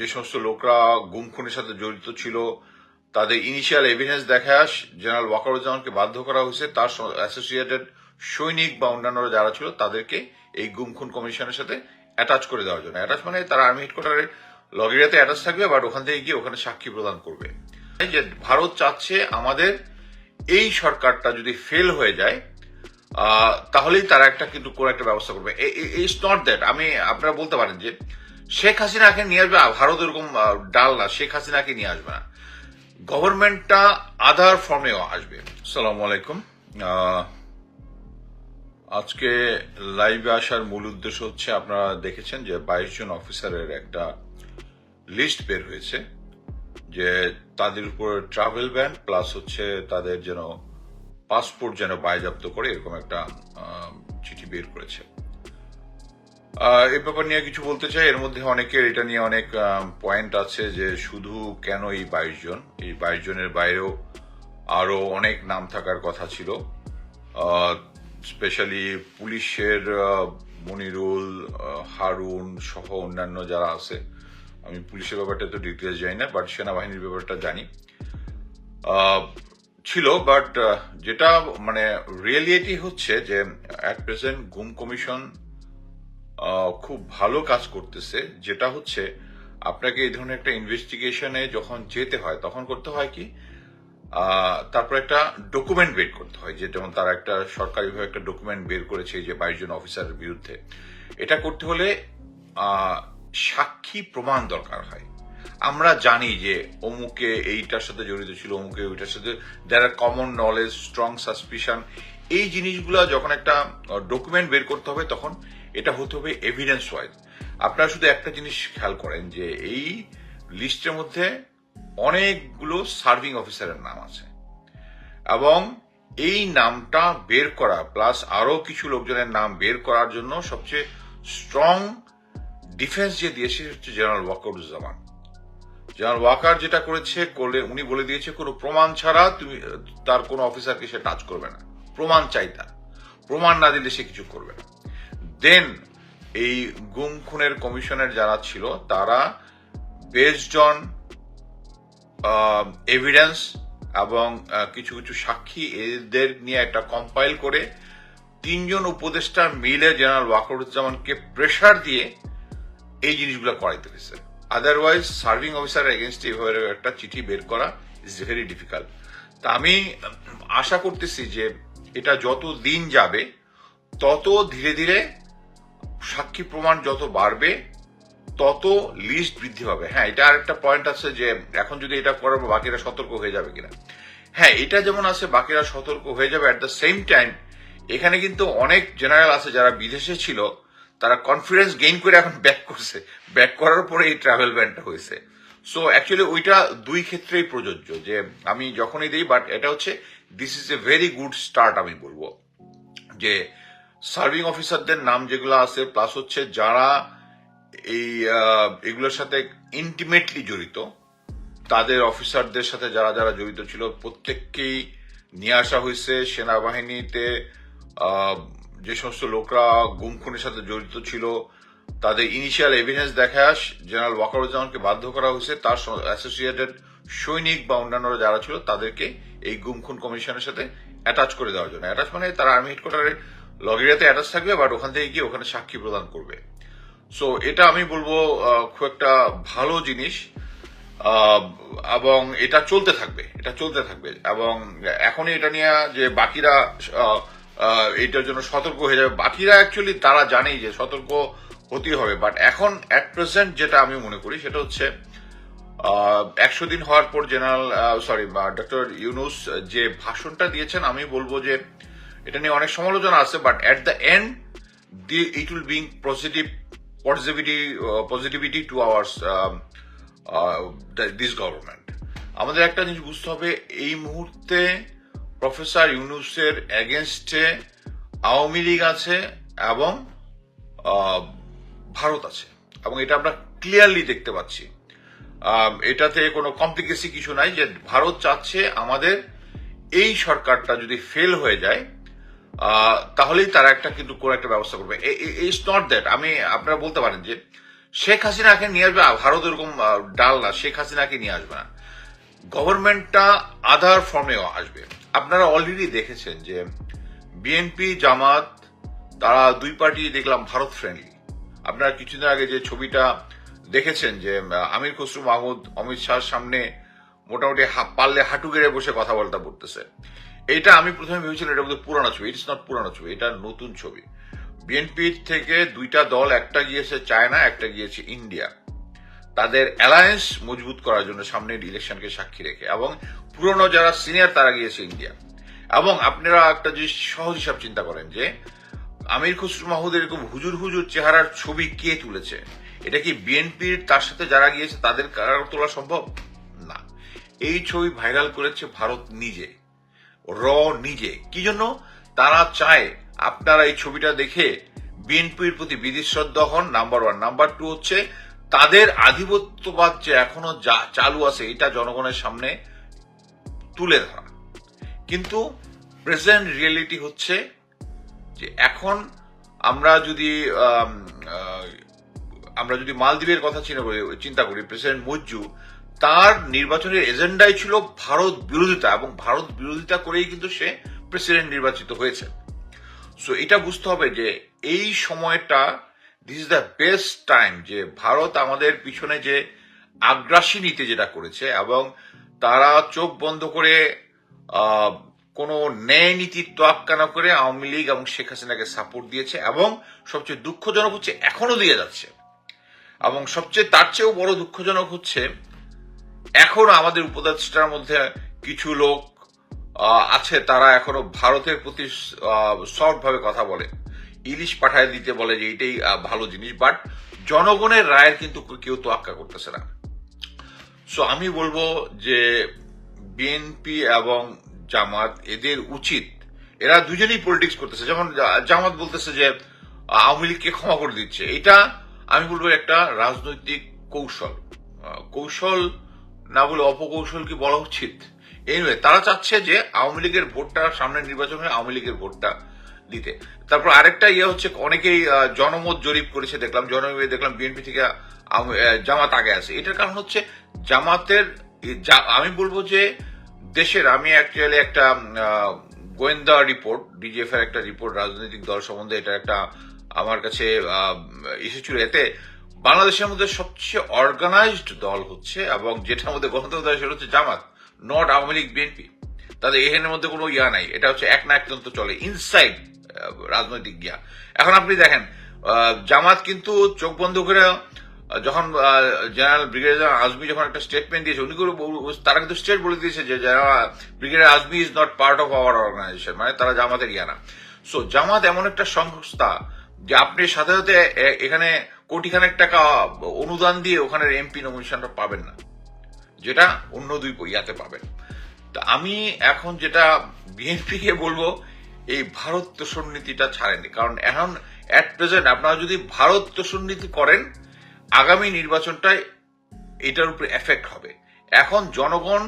যে সমস্ত লোকরা গুম খুনের সাথে জড়িত ছিল, তাদের ইনিশিয়াল এভিডেন্স দেখায় জেনারেল ওয়াকারুজ্জামানকে বাধ্য করা হয়েছে, তার অ্যাসোসিয়েটেড সৈনিক বা অন্যান্যরা যারা ছিল, তাদেরকে এই গুম খুন কমিশনের সাথে অ্যাটাচ করে দেওয়ার জন্য। অ্যাটাচ মানে তারা আর্মি হেডকোয়ার্টারে লগেরিয়াতে অ্যাটাচ থাকবে বাট ওখান থেকে গিয়ে ওখানে সাক্ষী প্রদান করবে। যে ভারত চাচ্ছে আমাদের এই সরকারটা যদি ফেল হয়ে যায় তাহলেই তারা একটা কিন্তু কোন একটা ব্যবস্থা করবে। ইটস নট দ্যাট আমি, আপনারা বলতে পারেন যে শেখ হাসিনাকে নিয়ে আসবে ভারত এরকম ডাল না, শেখ হাসিনাকে নিয়ে আসবে না। গভর্নমেন্টটা আধার ফর্মেও আসবে। সালাম আলাইকুম। আজকে লাইভে আসার মূল উদ্দেশ্য হচ্ছে, আপনারা দেখেছেন যে বাইশ জন অফিসারের একটা লিস্ট বের হয়েছে, যে তাদের উপর ট্রাভেল ব্যান, প্লাস হচ্ছে তাদের যেন পাসপোর্ট যেন বাজেয়াপ্ত করে, এরকম একটা চিঠি বের করেছে। এই ব্যাপার নিয়ে কিছু বলতে চাই। এর মধ্যে অনেকের এটা নিয়ে অনেক পয়েন্ট আছে যে শুধু কেন এই বাইশ জন? এই বাইশ জনের বাইরেও আরও অনেক নাম থাকার কথা ছিল। স্পেশালি পুলিশের মনিরুল হারুন সহ অন্যান্য যারা আছে। আমি পুলিশের ব্যাপারটা তো ডিটেলস জানি না বাট সেনাবাহিনীর ব্যাপারটা জানি। ছিল বাট যেটা মানে রিয়েলিটি হচ্ছে যে অ্যাট প্রেজেন্ট গুম কমিশন খুব ভালো কাজ করতেছে, যেটা হচ্ছে আপনাকে এই ধরনের একটা ইনভেস্টিগেশনে যখন যেতে হয়, তখন করতে হয় কি তারপর একটা ডকুমেন্ট বের করতে হয়, যে যেমন তারা একটা সরকারিভাবে একটা ডকুমেন্ট বের করেছে যে বাইশ জন অফিসারের বিরুদ্ধে। এটা করতে হলে সাক্ষী প্রমাণ দরকার হয়। আমরা জানি যে অমুকে এইটার সাথে জড়িত ছিল, অমুকে ওইটার সাথে যারা কমন নলেজ স্ট্রং সাসপিশন এই জিনিসগুলো যখন একটা ডকুমেন্ট বের করতে হবে, তখন এটা হতে হবে এভিডেন্স ওয়াইজ আপনারা শুধু একটা জিনিস খেয়াল করেন যে এই লিস্টের মধ্যে অনেকগুলো সার্ভিং অফিসারের নাম আছে। এবং এই নামটা বের করা প্লাস আরও কিছু লোকজনের নাম বের করার জন্য সবচেয়ে স্ট্রং ডিফেন্স যে দিয়েছে হচ্ছে জেনারেল ওয়াকারুজ্জামান। জেনারেল ওয়াকার যেটা করেছে, করলে উনি বলে দিয়েছে, কোনো প্রমাণ ছাড়া তুমি, তার কোনো অফিসারকে সে টাচ করবে না। প্রমাণ চাই তার। প্রমাণ না দিলে সে কিছু করবে না। দেন এই গুম খুনের কমিশনের যারা ছিল, তারা বেসড অন এভিডেন্স এবং কিছু কিছু সাক্ষী এদের নিয়ে একটা কম্পাইল করে তিনজন উপদেষ্টা মিলে জেনারেল ওয়াকরুজ্জামানকে প্রেশার দিয়ে এই জিনিসগুলো করাইতে হয়েছে। আদারওয়াইজ সার্ভিং অফিসার এগেনস্ট এভাবে একটা চিঠি বের করা ইজ ভেরি ডিফিকাল্ট তা আমি আশা করতেছি যে এটা যত দিন যাবে, তত ধীরে ধীরে সাক্ষী প্রমাণ যত বাড়বে, তত লিস্ট বৃদ্ধি পাবে। হ্যাঁ এটা আরেকটা পয়েন্ট আছে যে, এখন যদি এটা করার পর বাকিরা সতর্ক হয়ে যাবে কিনা। হ্যাঁ এটা যেমন আছে, বাকিরা সতর্ক হয়ে যাবে। অ্যাট দ্য সেম টাইম এখানে কিন্তু অনেক জেনারেল আছে যারা বিদেশে ছিল, তারা কনফিডেন্স গেইন করে এখন ব্যাক করছে। ব্যাক করার পরে এই ট্রাভেল ব্যানটা হয়েছে। সো অ্যাকচুয়ালি ওইটা দুই ক্ষেত্রেই প্রযোজ্য যে, আমি যখনই দিই বাট এটা হচ্ছে this is a very good start আমি বলব। যে সার্ভিং অফিসারদের নাম যেগুলো আছে প্লাস হচ্ছে যারা এই এগুলোর সাথে ইন্টিমেটলি জড়িত, তাদের অফিসারদের সাথে যারা যারা জড়িত ছিল, প্রত্যেককেই নিয়ে আসা হয়েছে সেনাবাহিনীতে যে সমস্ত লোকরা গুম খুনের সাথে জড়িত ছিল, তাদের ইনিশিয়াল এভিডেন্স দেখায় জেনারেল ওয়াকারুজ্জামানকে বাধ্য করা হয়েছে, তার অ্যাসোসিয়েটেড সৈনিক বা অন্যান্যরা যারা ছিল, তাদেরকে এই গুম খুন কমিশনের সাথে অ্যাটাচ করে দেওয়ার জন্য। অ্যাটাচ মানে তারা আর্মি হেডকোয়ার্টারে লগেরিয়াতে অ্যাটাচ থাকবে, বাট ওখান থেকে গিয়ে ওখানে সাক্ষী প্রদান করবে। সো এটা আমি বলব খুব একটা ভালো জিনিস এবং এটা চলতে থাকবে, এটা চলতে থাকবে। এবং এখনই এটা নিয়ে যে বাকিরা এটার জন্য সতর্ক হয়ে যাবে, বাকিরা অ্যাকচুয়ালি তারা জানেই যে সতর্ক হতে হবে। বাট এখন অ্যাট প্রেজেন্ট যেটা আমি মনে করি, সেটা হচ্ছে একশো দিন হওয়ার পর জেনারেল সরি ডক্টর ইউনুস যে ভাষণটা দিয়েছেন, আমি বলব যে এটা নিয়ে অনেক সমালোচনা আছে but at the end the it will bring positive positivity positivity to ours this government আমাদের একটা জিনিস বুঝতে হবে, এই মুহূর্তে প্রফেসর ইউনুসের এগেনস্টে আওয়ামী লীগ আছে এবং ভারত আছে। এবং এটা আমরা ক্লিয়ারলি দেখতে পাচ্ছি। এটাতে কোনো কমপ্লিকেসি কিছু নাই যে ভারত চাচ্ছে আমাদের এই সরকারটা যদি ফেল হয়ে যায় তাহলেই তারা একটা কিন্তু কোন একটা ব্যবস্থা করবে। ইটস নট দ্যাট আমি, আপনারা বলতে পারেন যে, শেখ হাসিনাকে নিয়ে আসবে ভারত এরকম ডাল না, শেখ হাসিনাকে নিয়ে আসবে না। গভর্নমেন্টটা আদার ফর্মেও আসবে। আপনারা অলরেডি দেখেছেন যে বিএনপি জামাত, তারা দুই পার্টি দেখলাম ভারত ফ্রেন্ডলি আপনারা কিছুদিন আগে যে ছবিটা দেখেছেন যে আমির খসরু, মাহমুদ, অমিত শাহর সামনে মোটামুটি পারলে হাঁটু গেড়ে বসে কথা বলতে পড়তেছে এটা আমি প্রথমে ভেবেছিলাম এটা বোধহয় পুরানো ছবি ইটস নট পুরানো ছবি, এটা নতুন ছবি। বিএনপির থেকে দুইটা দল, একটা গিয়েছে চায়না, একটা গিয়েছে ইন্ডিয়া। তাদের অ্যালায়েন্স মজবুত করার জন্য সামনের ইলেকশনকে সাক্ষী রেখে, এবং পুরনো যারা সিনিয়র তারা গিয়েছে ইন্ডিয়া। এবং আপনারা একটা জিনিস সহজ হিসাব চিন্তা করেন যে, আমির খসরু মাহমুদের এরকম হুজুর হুজুর চেহারার ছবি কে তুলেছে? এটা কি বিএনপির তার সাথে যারা গিয়েছে তাদের কারার তোলা সম্ভব? না। এই ছবি ভাইরাল করেছে ভারত নিজে। র নিজে। কি জন্য? তারা চায় আপনারা এই ছবিটা দেখে বিএনপির প্রতি বিধিশ্রদ্ধ হন। নাম্বার ওয়ান নাম্বার টু হচ্ছে, তাদের আধিপত্যবাদ যে এখনও যা- চালু আছে, এটা জনগণের সামনে তুলে ধরা। কিন্তু প্রেজেন্ট রিয়েলিটি হচ্ছে যে এখন আমরা যদি আমরা যদি মালদ্বীপের কথা চিন্তা করি চিন্তা করি, প্রেসিডেন্ট মজ্জু তার নির্বাচনের এজেন্ডাই ছিল ভারত বিরোধিতা, এবং ভারত বিরোধিতা করেই কিন্তু সে প্রেসিডেন্ট নির্বাচিত হয়েছে। সো এটা বুঝতে হবে যে এই সময়টা this is the best time যে ভারত আমাদের পিছনে যে আগ্রাসী নীতি যেটা করেছে, এবং তারা চোখ বন্ধ করে কোনো ন্যায় নীতির তোয়াক্কা না করে আওয়ামী লীগ এবং শেখ হাসিনাকে সাপোর্ট দিয়েছে, এবং সবচেয়ে দুঃখজনক হচ্ছে এখনও দিয়ে যাচ্ছে। এবং সবচেয়ে তার চেয়েও বড় দুঃখজনক হচ্ছে এখনও আমাদের উপদেষ্টার মধ্যে কিছু লোক আছে, তারা এখনও ভারতের প্রতি সফট ভাবে কথা বলে। ইলিশ পাঠায় দিতে বলে যে এটাই ভালো জিনিস, বাট জনগণের রায়ের কিন্তু কেউ তো আক্কা করতেছে না। সো আমি বলব যে বিএনপি এবং জামাত এদের উচিত, এরা দুজনেই পলিটিক্স করতেছে। যেমন জামাত বলতেছে যে আওয়ামী লীগকে ক্ষমা করে দিচ্ছে, এটা আমি বলব একটা রাজনৈতিক কৌশল। কৌশল না বলে অপকৌশল কি বলা উচিত? এনিওয়ে তারা চাচ্ছে যে আওয়ামী লীগের ভোটটা সামনের নির্বাচন হয়ে আওয়ামী লীগের ভোটটা দিতে। তারপর আরেকটা ইয়ে হচ্ছে, অনেকেই জনমত জরিপ করেছে, দেখলাম, জনমত দেখলাম বিএনপি থেকে জামাত আগে আছে এটার কারণ হচ্ছে জামাতের আমি বলব যে দেশের, আমি অ্যাকচুয়ালি একটা গোয়েন্দা রিপোর্ট ডিজিএফ এর একটা রিপোর্ট রাজনৈতিক দল সম্বন্ধে এটা একটা আমার কাছে এসেছিল। এতে বাংলাদেশের মধ্যে সবচেয়ে অর্গানাইজড দল হচ্ছে এবং যেটার মধ্যে গণতন্ত্র দেয় সেটা হচ্ছে জামাত নট আওয়ামী লীগ, বিএনপি। তাদের এখানের মধ্যে কোনো ইয়া নাই। এটা হচ্ছে এক না একতন্ত্র চলে ইনসাইড রাজনৈতিক গিয়া। এখন আপনি দেখেন জামাত কিন্তু চোখ বন্ধ করে যখন জেনারেল ব্রিগেডিয়ার আজমি যখন একটা স্টেটমেন্ট দিয়েছে, উনি করে তারা কিন্তু স্টেট বলে দিয়েছে যে brigadier Azmi is not part of our organisation মানে তারা জামাতের ইয়া না। সো জামাত এমন একটা সংস্থা যে আপনি সাথে সাথে এখানে কোটিখানেক টাকা অনুদান দিয়ে ওখানে এমপি নমিনেশনটা পাবেন না। যেটা অন্য দুই ইয়াতে পাবেন। তা আমি এখন যেটা বিএনপি কে বলব, এই ভারত তোষণ নীতিটা ছাড়েনি কারণ এখন অ্যাট প্রেজেন্ট আপনারা যদি ভারত তোষণ নীতি করেন, আগামী নির্বাচনটায় এটার উপরে এফেক্ট হবে। এখন জনগণ,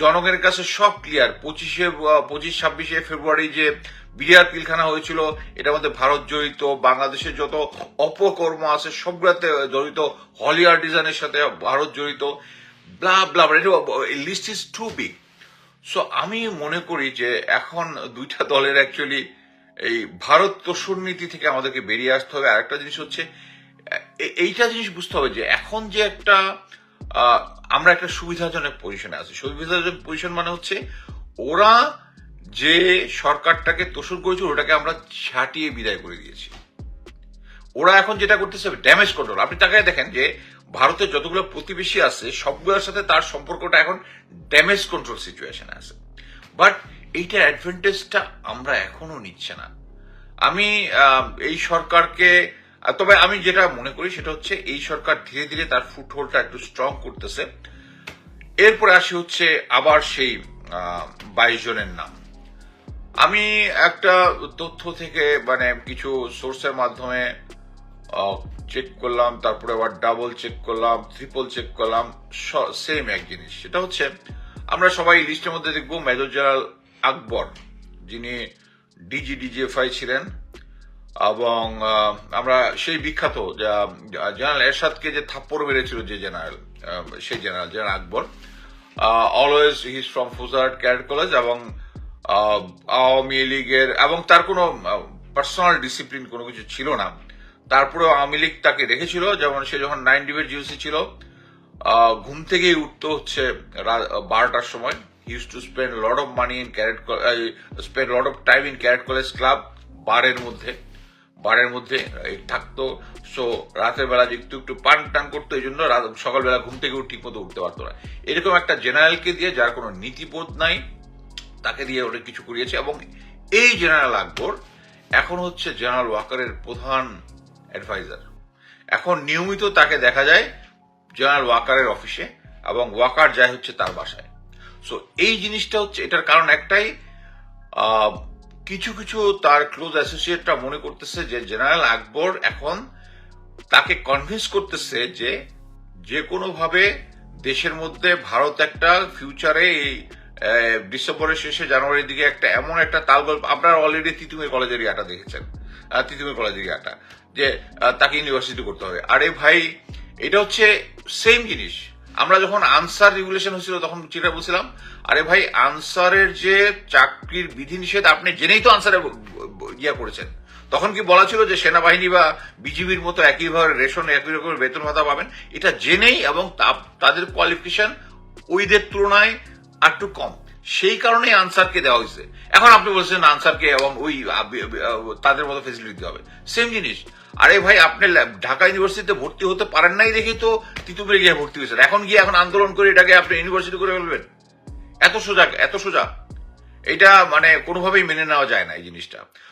জনগণের কাছে সব ক্লিয়ার পঁচিশে, পঁচিশ, ছাব্বিশে ফেব্রুয়ারি যে বিরিয়ার পিলখানা হয়েছিল। এটার মধ্যে ভারত জড়িত, বাংলাদেশের যত অপকর্ম আছে, সবগুলোতে জড়িত, হলি আর্টিজানের সাথে ভারত জড়িত list is too big so আমি মনে করি যে এখন দুইটা দলের অ্যাকচুয়ালি এই ভারত তোষণ নীতি থেকে আমাদেরকে বেরিয়ে আসতে হবে। আরেকটা জিনিস হচ্ছে এইটা জিনিস বুঝতে হবে যে এখন যে একটা আমরা একটা সুবিধাজনক পজিশনে আছি। সুবিধাজনক পজিশন মানে হচ্ছে, ওরা যে সরকারটাকে তোষণ করেছিল, ওটাকে আমরা ছাটিয়ে বিদায় করে দিয়েছি। ওরা এখন যেটা করতেছে ড্যামেজ কন্ট্রোল আপনি তাকে দেখেন যে, ভারতের যতগুলো প্রতিবেশী আছে, সবগুলোর সাথে তার সম্পর্কটা এখন ড্যামেজ কন্ট্রোল সিচুয়েশনে আছে। বাট এইটার অ্যাডভান্টেজটা আমরা এখনও নিচ্ছে না। আমি এই সরকারকে তবে আমি যেটা মনে করি সেটা হচ্ছে, এই সরকার ধীরে ধীরে তার ফুটহোলটা একটু স্ট্রং করতেছে। এরপরে আসি হচ্ছে আবার সেই বাইশ জনের নাম। আমি একটা তথ্য থেকে মানে কিছু সোর্সের মাধ্যমে চেক করলাম, তারপরে আবার ডাবল চেক করলাম ট্রিপল চেক করলাম সেম এক জিনিস। সেটা হচ্ছে, আমরা সবাই লিস্টের মধ্যে দেখব মেজর জেনারেল আকবর, যিনি ডিজি ডিজিএফআই ছিলেন, এবং আমরা সেই বিখ্যাত জেনারেল এরশাদকে যে থাপ্পড় মেরেছিল যে জেনারেল সেই general general Akbar always his from Faujdarhat cadet college এবং আওয়ামী লীগের এবং তার কোনো পার্সোনাল ডিসিপ্লিন কোনো কিছু ছিল না। তারপরেও আওয়ামী লীগ তাকে রেখেছিল যেমন সে যখন নাইন ডিবেট জিওসি ছিল ঘুম থেকেই উঠতে হচ্ছে বারোটার সময়। Use to spend lot of money in cadet spend lot of time in cadet college club বারের মধ্যে। বারের মধ্যে থাকতো। সো রাতের বেলা একটু একটু পান টান করতো, এই জন্য সকালবেলা ঘুম থেকে ঠিক মতো উঠতে পারতো না। এরকম একটা জেনারেলকে দিয়ে যার কোনো নীতিবোধ নাই। তাকে দিয়ে অনেক কিছু করিয়েছে এবং এই জেনারেল আকবর এখন হচ্ছে জেনারেল ওয়াকারের প্রধান অ্যাডভাইজার এখন নিয়মিত তাকে দেখা যায় জেনারেল ওয়াকারের অফিসে এবং ওয়াকার যায় হচ্ছে তার বাসায়। সো এই জিনিসটা হচ্ছে এটার কারণ একটাই কিছু কিছু তার ক্লোজ অ্যাসোসিয়েটরা মনে করতেছে যে জেনারেল আকবর এখন তাকে কনভিন্স করতেছে যে যে কোনোভাবে দেশের মধ্যে ভারত একটা ফিউচারে এই ডিসেম্বরের শেষে জানুয়ারির দিকে একটা এমন একটা তালগোল আপনারা অলরেডি তিতুমির কলেজের ইয়াটা দেখেছেন। আহ, তিতুমির কলেজের ইয়াটা যে তাকে ইউনিভার্সিটি করতে হবে। আরে ভাই এটা হচ্ছে সেম জিনিস। আমরা যখন আনসার রেগুলেশন হয়েছিল তখন যেটা বলছিলাম আরে ভাই আনসারের যে চাকরির বিধিনিষেধ আপনি জেনেই তো আনসারে ইয়া করেছেন। তখন কি বলা ছিল যে সেনাবাহিনী বা বিজিবির মতো একইভাবে রেশন একই রকমের বেতন ভাতা পাবেন? এটা জেনেই এবং তাদের কোয়ালিফিকেশন ওইদের তুলনায় একটু কম। সেই কারণে আনসারকে দেওয়া হয়েছে। এখন আপনি বলছেন আনসারকে এবং ওই তাদের মতো ফেসিলিটি দিতে হবে। সেম জিনিস। আরে ভাই, আপনি ঢাকা ইউনিভার্সিটিতে ভর্তি হতে পারেন নাই দেখেই তো তিতুমিরে গিয়ে ভর্তি হয়েছেন। এখন গিয়ে এখন আন্দোলন করে এটাকে আপনি ইউনিভার্সিটি করে ফেলবেন। এত সোজা এত সোজা। এটা মানে কোনোভাবেই মেনে নেওয়া যায় না এই জিনিসটা।